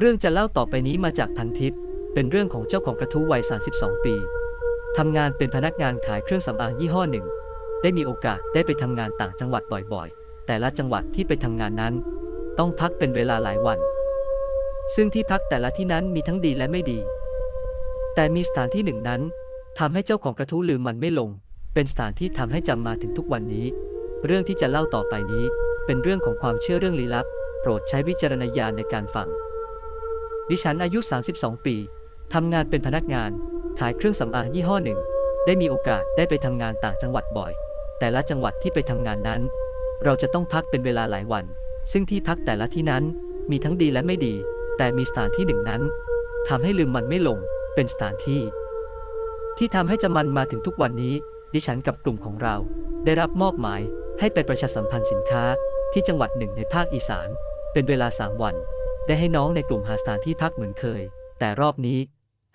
เรื่องจะเล่าต่อไปนี้มาจากพันทิปเป็นเรื่องของเจ้าของกระทู้วัย 32 ปี ทำงานเป็นพนักงานขายเครื่องสำอางยี่ห้อหนึ่ง ได้มีโอกาสได้ไปทำงานต่างจังหวัดบ่อยๆ แต่ละจังหวัดที่ไปทำงานนั้น ต้องพักเป็นเวลาหลายวัน ซึ่งที่พักแต่ละที่นั้นมีทั้งดีและไม่ดี แต่มีสถานที่หนึ่งนั้นทำให้เจ้าของกระทู้ลืมมันไม่ลง เป็นสถานที่ทำให้จำมาถึงทุกวันนี้ เรื่องที่จะเล่าต่อไปนี้ เป็นเรื่องของความเชื่อเรื่องลี้ลับ โปรดใช้วิจารณญาณในการฟัง ดิฉันอายุ 32 ปี ทำงานเป็นพนักงาน ขายเครื่องสำอางยี่ห้อหนึ่ง ได้มีโอกาสได้ไปทำงานต่างจังหวัดบ่อย แต่ละจังหวัดที่ไปทำงานนั้น เราจะต้องพักเป็นเวลาหลายวัน ซึ่งที่พักแต่ละที่นั้นมีทั้งดีและไม่ดี แต่มีสถานที่หนึ่งนั้นทำให้ลืมมันไม่ลง เป็นสถานที่ ที่ทำให้จำมันมาถึงทุกวันนี้ ดิฉันกับกลุ่มของเรา ได้รับมอบหมายให้ไปประชาสัมพันธ์สินค้าที่จังหวัดหนึ่งในภาคอีสาน เป็นเวลา3วัน ได้ให้น้องในกลุ่มหาสถานที่พักเหมือนเคย แต่รอบนี้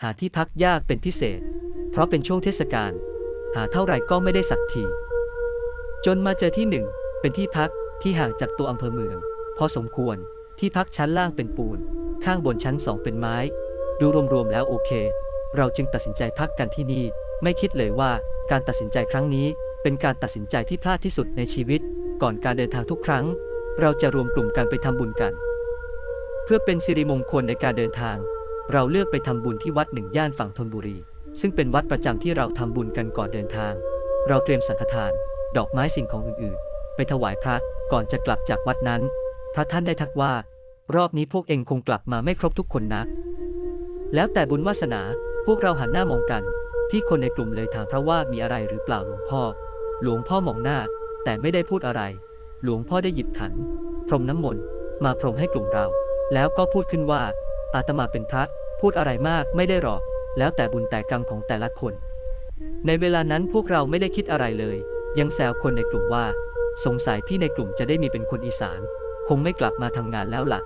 หาที่พักยากเป็นพิเศษ เพราะเป็นช่วงเทศกาลหาเท่าไหร่ก็ไม่ได้สักที จนมาเจอที่หนึ่งเป็นที่พักที่ห่างจากตัวอำเภอเมือง พอสมควรที่พักชั้นล่างเป็นปูน ข้างบนชั้นสองเป็นไม้ ดูรวมๆแล้วโอเค เราจึงตัดสินใจพักกันที่นี่ ไม่คิดเลยว่าการตัดสินใจครั้งนี้ เป็นการตัดสินใจที่พลาดที่สุดในชีวิต ก่อนการเดินทางทุกครั้ง เราจะรวมกลุ่มกันไปทำบุญกัน เพื่อเป็นสิริมงคลในการเดินทาง เราเลือกไปทำบุญที่วัดหนึ่งย่านฝั่งธนบุรี ซึ่งเป็นวัดประจำที่เราทำบุญกันก่อนเดินทาง เราเตรียมสังฆทาน ดอกไม้สิ่งของอื่นๆ ไปถวายพระก่อนจะกลับจากวัดนั้น พระท่านได้ทักว่า รอบนี้พวกเองคงกลับมาไม่ครบทุกคนนะ แล้วแต่บุญวาสนาพวกเราหันหน้ามองกัน พี่คนในกลุ่มเลยถามพระว่ามีอะไรหรือเปล่าหลวงพ่อ หลวงพ่อมองหน้า แต่ไม่ได้พูดอะไร หลวงพ่อได้หยิบขัน พรมน้ำมนต์มาพรมให้กลุ่มเรา แล้วก็พูดขึ้นว่า อาตมาเป็นพระพูดอะไรมากไม่ได้หรอก แล้วแต่บุญแต่กรรมของแต่ละคน ในเวลานั้นพวกเราไม่ได้คิดอะไรเลย ยังแซวคนในกลุ่มว่า สงสัยพี่ในกลุ่มจะได้มีเป็นคนอีสาน คงไม่กลับมาทำงานแล้วล่ะ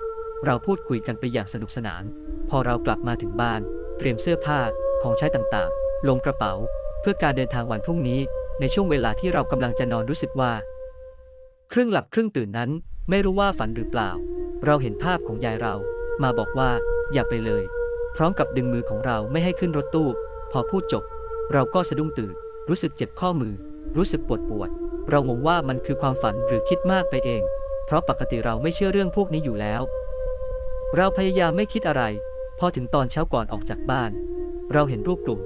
เราพูดคุยกันไปอย่างสนุกสนาน พอเรากลับมาถึงบ้าน เตรียมเสื้อผ้าของใช้ต่างๆ ลงกระเป๋า เพื่อการเดินทางวันพรุ่งนี้ ในช่วงเวลาที่เรากำลังจะนอนรู้สึกว่า ครึ่งหลับครึ่งตื่นนั้น ไม่รู้ว่าฝันหรือเปล่า เราเห็นภาพของยายเรา มาบอกว่า อย่าไปเลย พร้อมกับดึงมือของเราไม่ให้ขึ้นรถตู้ พอพูดจบ เราก็สะดุ้งตื่น รู้สึกเจ็บข้อมือ รู้สึกปวดปวด เรางงว่ามันคือความฝันหรือคิดมากไปเอง เพราะปกติเราไม่เชื่อเรื่องพวกนี้อยู่แล้ว เราพยายามไม่คิดอะไร พอถึงตอนเช้าก่อนออกจากบ้าน เราเห็นรูปกลุ่ม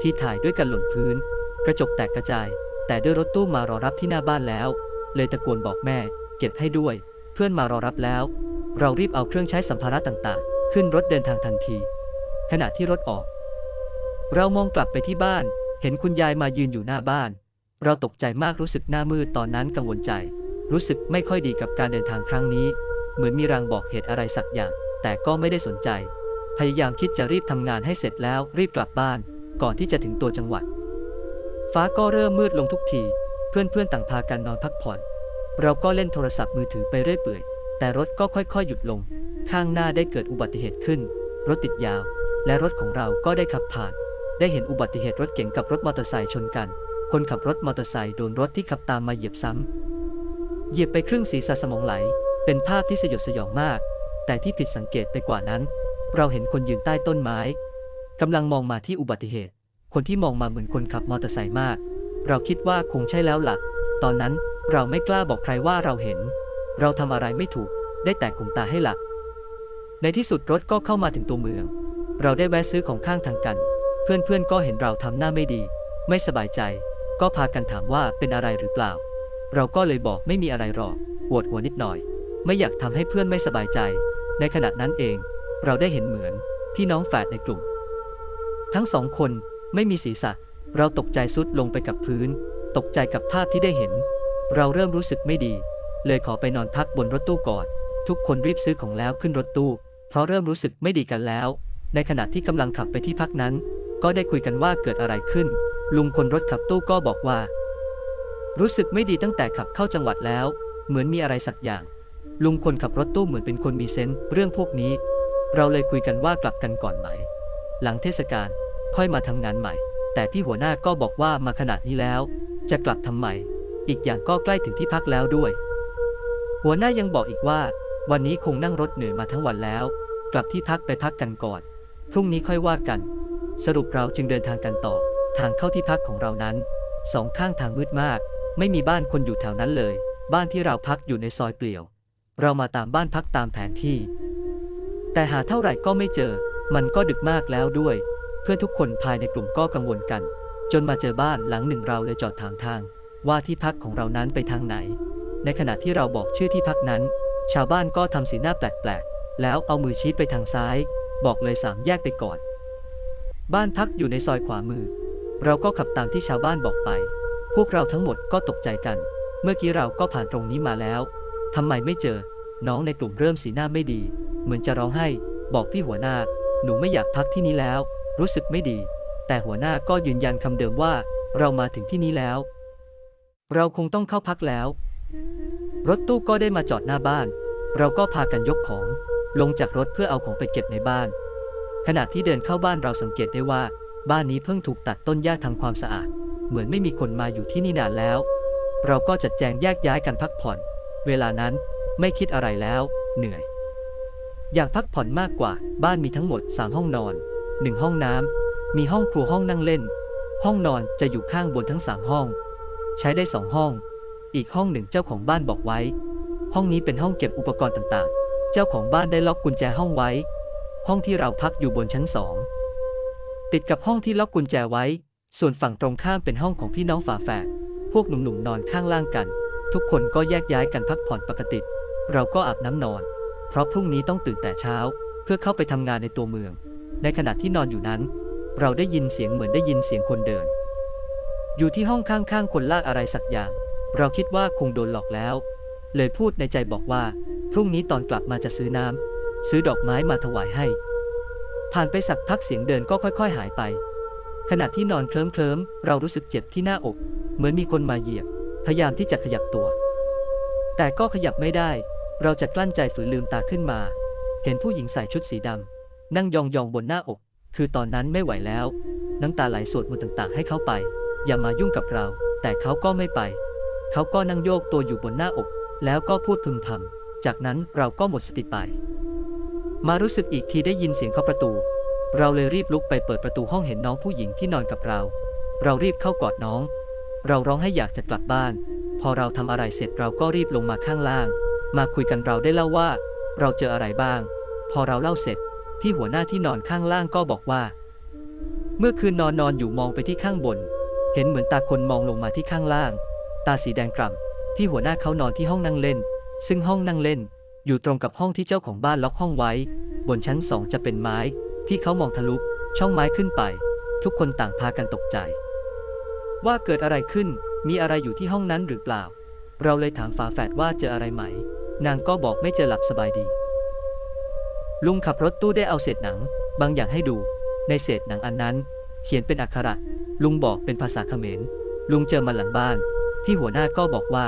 ที่ถ่ายด้วยกันหล่นพื้น กระจกแตกกระจาย แต่ด้วยรถตู้มารอรับที่หน้าบ้านแล้ว เลยตะโกนบอกแม่ เก็บให้ด้วย เพื่อนมารอรับแล้ว เรารีบเอาเครื่องใช้สัมภาระต่างๆ ขึ้นรถเดินทางทันที ขณะที่รถออก เรามองกลับไปที่บ้าน เห็นคุณยายมายืนอยู่หน้าบ้าน เราตกใจมากรู้สึกหน้ามืดตอนนั้นกังวลใจ รู้สึกไม่ค่อยดีกับการเดินทางครั้งนี้ เหมือนมีรางบอกเหตุอะไรสักอย่าง แต่ก็ไม่ได้สนใจ พยายามคิดจะรีบทำงานให้เสร็จแล้วรีบกลับบ้าน ก่อนที่จะถึงตัวจังหวัด ฟ้าก็เริ่มมืดลงทุกที เพื่อนๆต่างพากันนอนพักผ่อน เราก็เล่นโทรศัพท์มือถือไปเรื่อยเปื่อย แต่รถก็ค่อยๆ หยุดลง ข้างหน้าได้เกิดอุบัติเหตุขึ้น รถติดยาว และรถของเราก็ได้ขับผ่าน ได้เห็นอุบัติเหตุรถเก๋งกับรถมอเตอร์ไซค์ชนกัน คนขับรถมอเตอร์ไซค์โดนรถที่ขับตามมาเหยียบซ้ำ เหยียบไปครึ่งศีรษะสมองไหล เป็นภาพที่สยดสยองมาก แต่ที่ผิดสังเกตไปกว่านั้น เราเห็นคนยืนใต้ต้นไม้กำลังมองมาที่อุบัติเหตุ คนที่มองมาเหมือนคนขับมอเตอร์ไซค์มาก เราคิดว่าคงใช่แล้วล่ะ ตอนนั้นเราไม่กล้าบอกใครว่าเราเห็น เราทำอะไรไม่ถูก ได้แต่คุมตาให้หลับ ในที่สุดรถก็เข้ามาถึงตัวเมือง เราได้แวะซื้อของข้างทางกัน เพื่อนๆก็เห็นเราทำหน้าไม่ดี ไม่สบายใจ ก็พากันถามว่าเป็นอะไรหรือเปล่า เราก็เลยบอกไม่มีอะไรหรอกปวดหัวนิดหน่อย ไม่อยากทำให้เพื่อนไม่สบายใจ ในขณะนั้นเอง เราได้เห็นเหมือนพี่น้องแฝดในกลุ่ม ทั้งสองคนไม่มีศีรษะ เราตกใจสุดลงไปกับพื้น ตกใจกับภาพที่ได้เห็น เราเริ่มรู้สึกไม่ดี เลยขอไปนอนพักบนรถตู้ก่อน ทุกคนรีบซื้อของแล้วขึ้นรถตู้ เพราะเริ่มรู้สึกไม่ดีกันแล้ว ในขณะที่กำลังขับไปที่พักนั้น ก็ได้คุยกันว่าเกิดอะไรขึ้น ลุงคนรถขับตู้ก็บอกว่า รู้สึกไม่ดีตั้งแต่ขับเข้าจังหวัดแล้ว เหมือนมีอะไรสักอย่าง ลุงคนขับรถตู้เหมือนเป็นคนมีเซนส์เรื่องพวกนี้ เราเลยคุยกันว่ากลับกันก่อนไหม หลังเทศกาลค่อยมาทำงานใหม่ แต่พี่หัวหน้าก็บอกว่ามาขนาดนี้แล้ว จะกลับทำไมอีกอย่างก็ใกล้ถึงที่พักแล้วด้วย หัวหน้ายังบอกอีกว่า วันนี้คงนั่งรถเหนื่อยมาทั้งวันแล้ว กลับที่พักไปพักกันก่อน พรุ่งนี้ค่อยว่ากัน สรุปเราจึงเดินทางกันต่อ ทางเข้าที่พักของเรานั้น สองข้างทางมืดมาก ไม่มีบ้านคนอยู่แถวนั้นเลย บ้านที่เราพักอยู่ในซอยเปลี่ยว เรามาตามบ้านพักตามแผนที่ แต่หาเท่าไหร่ก็ไม่เจอ มันก็ดึกมากแล้วด้วย เพื่อนทุกคนภายในกลุ่มก็กังวลกัน จนมาเจอบ้านหลังหนึ่งเราเลยจอดถามทาง ว่าที่พักของเรานั้นไปทางไหน ในขณะที่เราบอกชื่อที่พักนั้น ชาวบ้านก็ทำสีหน้าแปลกๆ แล้วเอามือชี้ไปทางซ้าย บอกเลยสามแยกไปก่อน บ้านพักอยู่ในซอยขวามือ เราก็ขับตามที่ชาวบ้านบอกไป พวกเราทั้งหมดก็ตกใจกัน เมื่อกี้เราก็ผ่านตรงนี้มาแล้วทำไมไม่เจอ น้องในกลุ่มเริ่มสีหน้าไม่ดี เหมือนจะร้องไห้ บอกพี่หัวหน้า หนูไม่อยากพักที่นี่แล้ว รู้สึกไม่ดี แต่หัวหน้าก็ยืนยันคำเดิมว่า เรามาถึงที่นี้แล้ว เราคงต้องเข้าพักแล้ว รถตู้ก็ได้มาจอดหน้าบ้าน เราก็พากันยกของ ลงจากรถเพื่อเอาของไปเก็บในบ้าน ขณะที่เดินเข้าบ้านเราสังเกตได้ว่า บ้านนี้เพิ่งถูกตัดต้นหญ้าทำความสะอาด เหมือนไม่มีคนมาอยู่ที่นี่นานแล้ว เราก็จัดแจงแยกย้ายกันพักผ่อน เวลานั้นไม่คิดอะไรแล้ว เหนื่อย อยากพักผ่อนมากกว่า บ้านมีทั้งหมด 3 ห้องนอน 1 ห้องน้ำมีห้องครัวห้องนั่งเล่น ห้องนอนจะอยู่ข้างบนทั้ง 3 ห้อง ใช้ได้ 2 ห้อง อีกห้องหนึ่งเจ้าของบ้านบอกไว้ ห้องนี้เป็นห้องเก็บอุปกรณ์ต่างๆ เจ้าของบ้านได้ล็อกกุญแจห้องไว้ ห้องที่เราพักอยู่บนชั้นสองติดกับห้องที่ล็อกกุญแจไว้ ส่วนฝั่งตรงข้ามเป็นห้องของพี่น้องฝาแฝดพวกหนุ่มๆนอนข้างล่างกัน ทุกคนก็แยกย้ายกันพักผ่อนปกติ เราก็อาบน้ำนอน เพราะพรุ่งนี้ต้องตื่นแต่เช้า เพื่อเข้าไปทำงานในตัวเมือง ในขณะที่นอนอยู่นั้น เราได้ยินเสียงเหมือนได้ยินเสียงคนเดิน อยู่ที่ห้องข้างๆคนลากอะไรสักอย่าง เราคิดว่าคงโดนหลอกแล้ว เลยพูดในใจบอกว่า พรุ่งนี้ตอนกลับมาจะซื้อน้ำซื้อดอกไม้มาถวายให้ ผ่านไปสักพักเสียงเดินก็ค่อย ๆ หายไป ขณะที่นอนเคลิ้มเคลิมเรารู้สึกเจ็บที่หน้าอก เหมือนมีคนมาเหยียบ พยายามที่จะขยับตัว แต่ก็ขยับไม่ได้ เราจะกลั้นใจฝืนลืมตาขึ้นมา เห็นผู้หญิงใส่ชุดสีดำนั่งยองๆบนหน้าอก คือตอนนั้นไม่ไหวแล้ว น้ำตาไหลสวดมนต์ต่าง ๆ ให้เขาไป อย่ามายุ่งกับเรา แต่เขาก็ไม่ไป เขาก็นั่งโยกตัวอยู่บนหน้าอก แล้วก็พูดพึมพำจากนั้นเราก็หมดสติไป มารู้สึกอีกทีได้ยินเสียงเคาะประตู เราเลยรีบลุกไปเปิดประตูห้องเห็นน้องผู้หญิงที่นอนกับเรา เรารีบเข้ากอดน้อง เราร้องให้อยากจะกลับบ้าน พอเราทำอะไรเสร็จเราก็รีบลงมาข้างล่าง มาคุยกันเราได้เล่าว่า เราเจออะไรบ้าง พอเราเล่าเสร็จพี่หัวหน้าที่นอนข้างล่างก็บอกว่า เมื่อคืนนอนนอนอยู่มองไปที่ข้างบน เห็นเหมือนตาคนมองลงมาที่ข้างล่าง ตาสีแดงกล่ำพี่หัวหน้าเขานอนที่ห้องนั่งเล่น ซึ่งห้องนั่งเล่น อยู่ตรงกับห้องที่เจ้าของบ้านล็อกห้องไว้ บนชั้นสองจะเป็นไม้พี่เขามองทะลุช่องไม้ขึ้นไป ทุกคนต่างพากันตกใจ ว่าเกิดอะไรขึ้นมีอะไรอยู่ที่ห้องนั้นหรือเปล่า เราเลยถามฝาแฝดว่าเจออะไรไหม นางก็บอกไม่เจอหลับสบายดี ลุงขับรถตู้ได้เอาเศษหนัง บางอย่างให้ดู ในเศษหนังอันนั้น เขียนเป็นอักขระ ลุงบอกเป็นภาษาเขมร ลุงเจอมาหลังบ้าน ที่หัวหน้าก็บอกว่า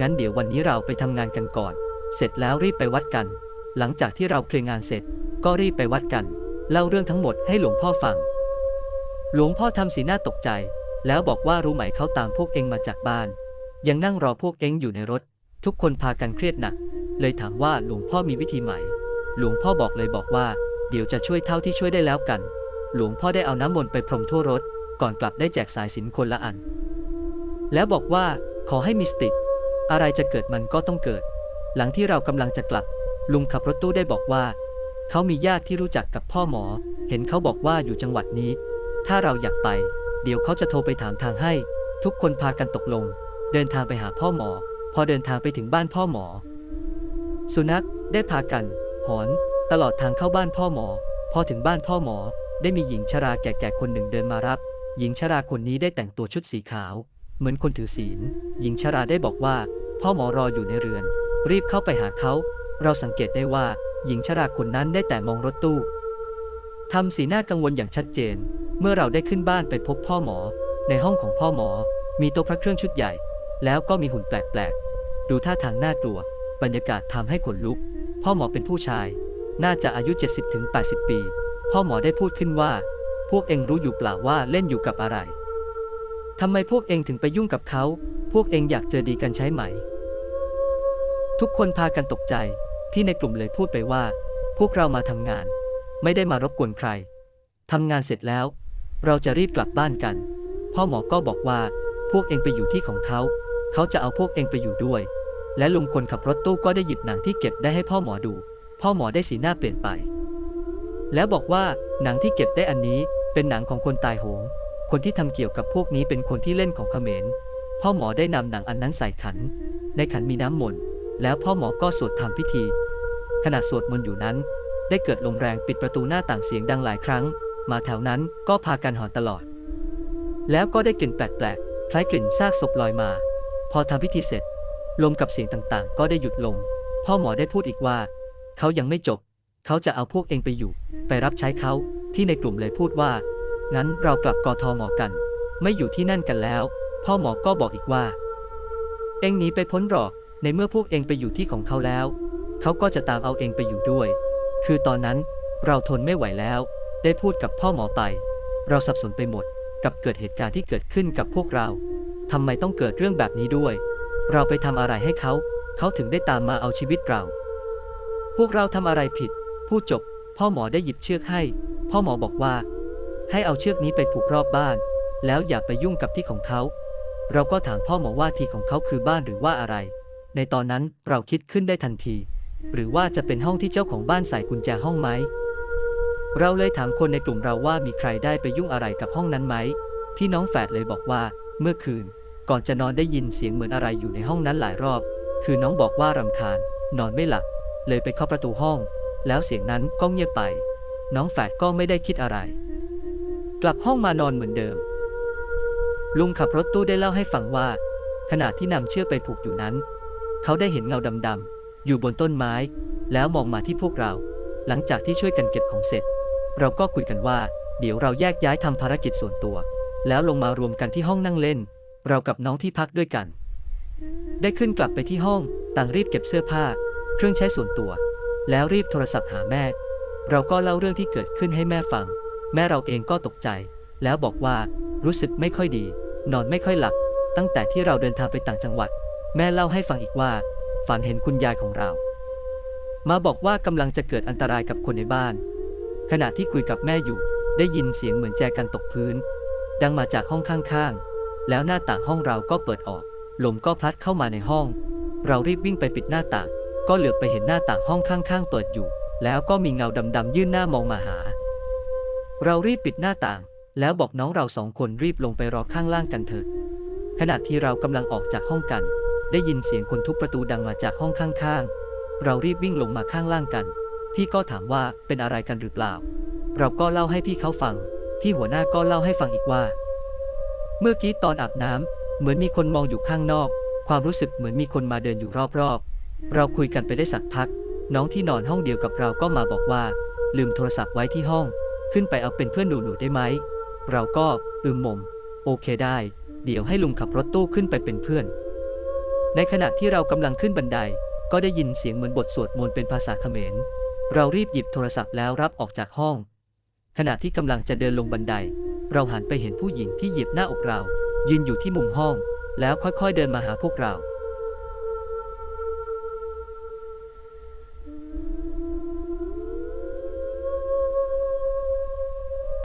งั้นเดี๋ยววันนี้เราไปทำงานกันก่อน เสร็จแล้วรีบไปวัดกัน หลังจากที่เราเคลียร์งานเสร็จ ก็รีบไปวัดกัน เล่าเรื่องทั้งหมดให้หลวงพ่อฟัง หลวงพ่อทำสีหน้าตกใจ แล้วบอกว่ารู้ไหมเขาตามพวกเองมาจากบ้าน ยังนั่งรอพวกเองอยู่ในรถ ทุกคนพากันเครียดหนัก เลยถามว่าหลวงพ่อมีวิธีใหม่หลวงพ่อบอกเลยบอกว่า เดี๋ยวจะช่วยเท่าที่ช่วยได้แล้วกัน หลวงพ่อได้เอาน้ำมนต์ไปพรมทั่วรถ ก่อนกลับได้แจกสายสินคนละอัน แล้วบอกว่าขอให้มีสติ อะไรจะเกิดมันก็ต้องเกิด หลังที่เรากำลังจะกลับ ลุงขับรถตู้ได้บอกว่า เขามีญาติที่รู้จักกับพ่อหมอ เห็นเขาบอกว่าอยู่จังหวัดนี้ ถ้าเราอยากไป เดี๋ยวเขาจะโทรไปถามทางให้ ทุกคนพากันตกลง เดินทางไปหาพ่อหมอ พอเดินทางไปถึงบ้านพ่อหมอ สุนัขได้พากัน หอน ตลอดทางเข้าบ้านพ่อหมอ พอถึงบ้านพ่อหมอ ได้มีหญิงชราแก่ๆคนหนึ่งเดินมารับ หญิงชราคนนี้ได้แต่งตัวชุดสีขาว เหมือนคนถือศีล หญิงชราได้บอกว่า พ่อหมอรออยู่ในเรือน รีบเข้าไปหาเขา เราสังเกตได้ว่า หญิงชราคนนั้นได้แต่มองรถตู้ทำสีหน้ากังวลอย่างชัดเจน เมื่อเราได้ขึ้นบ้านไปพบพ่อหมอ ในห้องของพ่อหมอ มีโต๊ะพระเครื่องชุดใหญ่ แล้วก็มีหุ่นแปลกๆ ดูท่าทางน่ากลัว บรรยากาศทำให้ขนลุก พ่อหมอเป็นผู้ชาย น่าจะอายุ 70-80 ปี พ่อหมอได้พูดขึ้นว่า พวกเองรู้อยู่เปล่าว่าเล่นอยู่กับอะไร ทำไมพวกเองถึงไปยุ่งกับเขา พวกเองอยากเจอดีกันใช่ไหม ทุกคนพากันตกใจพี่ในกลุ่มเลยพูดไปว่าพพวกเรามาทำงาน ไม่ได้มารบกวนใคร ทำงานเสร็จแล้ว เราจะรีบกลับบ้านกัน พ่อหมอก็บอกว่า พวกเองไปอยู่ที่ของเขา เขาจะเอาพวกเองไปอยู่ด้วย และลุงคนขับรถตู้ก็ได้หยิบหนังที่เก็บได้ให้พ่อหมอดู พ่อหมอได้สีหน้าเปลี่ยนไป แล้วบอกว่าหนังที่เก็บได้อันนี้เป็นหนังของคนตายโหง คนที่ทำเกี่ยวกับพวกนี้เป็นคนที่เล่นของเขมร พ่อหมอได้นำหนังอันนั้นใส่ขัน ในขันมีน้ำมนต์ แล้วพ่อหมอก็สวดทำพิธี ขณะสวดมนต์อยู่นั้น ได้เกิดลมแรงปิดประตูหน้าต่างเสียงดังหลายครั้ง มาแถวนั้นก็พากันหอนตลอด แล้วก็ได้กลิ่นแปลกๆ คล้ายกลิ่นซากศพลอยมา พอทำพิธีเสร็จ ลมกับเสียงต่างๆ ก็ได้หยุดลง พ่อหมอได้พูดอีกว่า เขายังไม่จบ เขาจะเอาพวกเองไปอยู่ ไปรับใช้เขาที่ในกลุ่มเลยพูดว่า งั้นเรากลับกทมกัน ไม่อยู่ที่นั่นกันแล้ว พ่อหมอก็บอกอีกว่า เองหนีไปพ้นหรอก ในเมื่อพวกเองไปอยู่ที่ของเขาแล้ว เขาก็จะตามเอาเองไปอยู่ด้วย คือตอนนั้นเราทนไม่ไหวแล้ว ได้พูดกับพ่อหมอไป เราสับสนไปหมดกับเกิดเหตุการณ์ที่เกิดขึ้นกับพวกเราทำไมต้องเกิดเรื่องแบบนี้ด้วย เราไปทำอะไรให้เขา เขาถึงได้ตามมาเอาชีวิตเรา พวกเราทำอะไรผิดพูดจบ พ่อหมอได้หยิบเชือกให้ พ่อหมอบอกว่า ให้เอาเชือกนี้ไปผูกรอบบ้าน แล้วอย่าไปยุ่งกับที่ของเขา เราก็ถามพ่อหมอว่าที่ของเขาคือบ้านหรือว่าอะไร ในตอนนั้นเราคิดขึ้นได้ทันที หรือว่าจะเป็นห้องที่เจ้าของบ้านใส่กุญแจห้องไหม เราเลยถามคนในกลุ่มเราว่ามีใครได้ไปยุ่งอะไรกับห้องนั้นไหม ที่น้องแฝดเลยบอกว่า เมื่อคืน ก่อนจะนอนได้ยินเสียงเหมือนอะไรอยู่ในห้องนั้นหลายรอบ คือน้องบอกว่ารำคาญ นอนไม่หลับ เลยไปเคาะประตูห้อง แล้วเสียงนั้นก็เงียบไป น้องแฝดก็ไม่ได้คิดอะไร กลับห้องมานอนเหมือนเดิม ลุงขับรถตู้ได้เล่าให้ฟังว่า ขณะที่นำเชือกไปผูกอยู่นั้น เขาได้เห็นเงาดำๆอยู่บนต้นไม้ แล้วมองมาที่พวกเรา หลังจากที่ช่วยกันเก็บของเสร็จ เราก็คุยกันว่า เดี๋ยวเราแยกย้ายทำภารกิจส่วนตัว แล้วลงมารวมกันที่ห้องนั่งเล่น เรากับน้องที่พักด้วยกัน ได้ขึ้นกลับไปที่ห้องต่างรีบเก็บเสื้อผ้า เครื่องใช้ส่วนตัว แล้วรีบโทรศัพท์หาแม่ เราก็เล่าเรื่องที่เกิดขึ้นให้แม่ฟัง แม่เราเองก็ตกใจ แล้วบอกว่ารู้สึกไม่ค่อยดี นอนไม่ค่อยหลับตั้งแต่ที่เราเดินทางไปต่างจังหวัด แม่เล่าให้ฟังอีกว่า ฝันเห็นคุณยายของเรา มาบอกว่ากำลังจะเกิดอันตรายกับคนในบ้าน ขณะที่คุยกับแม่อยู่ได้ยินเสียงเหมือนแจกันตกพื้น ดังมาจากห้องข้างๆ แล้วหน้าต่างห้องเราก็เปิดออก ลมก็พัดเข้ามาในห้อง เรารีบวิ่งไปปิดหน้าต่าง ก็เหลือบไปเห็นหน้าต่างห้องข้างๆ เปิดอยู่ แล้วก็มีเงาดำๆยื่นหน้ามองมาหา เรารีบปิดหน้าต่าง แล้วบอกน้องเราสองคนรีบลงไปรอข้างล่างกันเถิดขณะที่เรากำลังออกจากห้องกัน ได้ยินเสียงคนทุบประตูดังมาจากห้องข้างๆ เรารีบวิ่งลงมาข้างล่างกัน พี่ก็ถามว่าเป็นอะไรกันหรือเปล่า เราก็เล่าให้พี่เขาฟัง พี่หัวหน้าก็เล่าให้ฟังอีกว่า เมื่อกี้ตอนอาบน้ำเหมือนมีคนมองอยู่ข้างนอก ความรู้สึกเหมือนมีคนมาเดินอยู่รอบๆ เราคุยกันไปได้สักพัก น้องที่นอนห้องเดียวกับเราก็มาบอกว่า ลืมโทรศัพท์ไว้ที่ห้อง ขึ้นไปเอาเป็นเพื่อนหนูๆได้ไหม เราก็อืมมม โอเคได้ เดี๋ยวให้ลุงขับรถตู้ขึ้นไปเป็นเพื่อน ในขณะที่เรากำลังขึ้นบันได ก็ได้ยินเสียงเหมือนบทสวดมนต์เป็นภาษาเขมร เรารีบหยิบโทรศัพท์แล้วรับออกจากห้อง ขณะที่กำลังจะเดินลงบันได เราหันไปเห็นผู้หญิงที่หยียบหน้าอกเรา ยืนอยู่ที่มุมห้อง แล้วค่อยๆเดินมาหาพวกเรา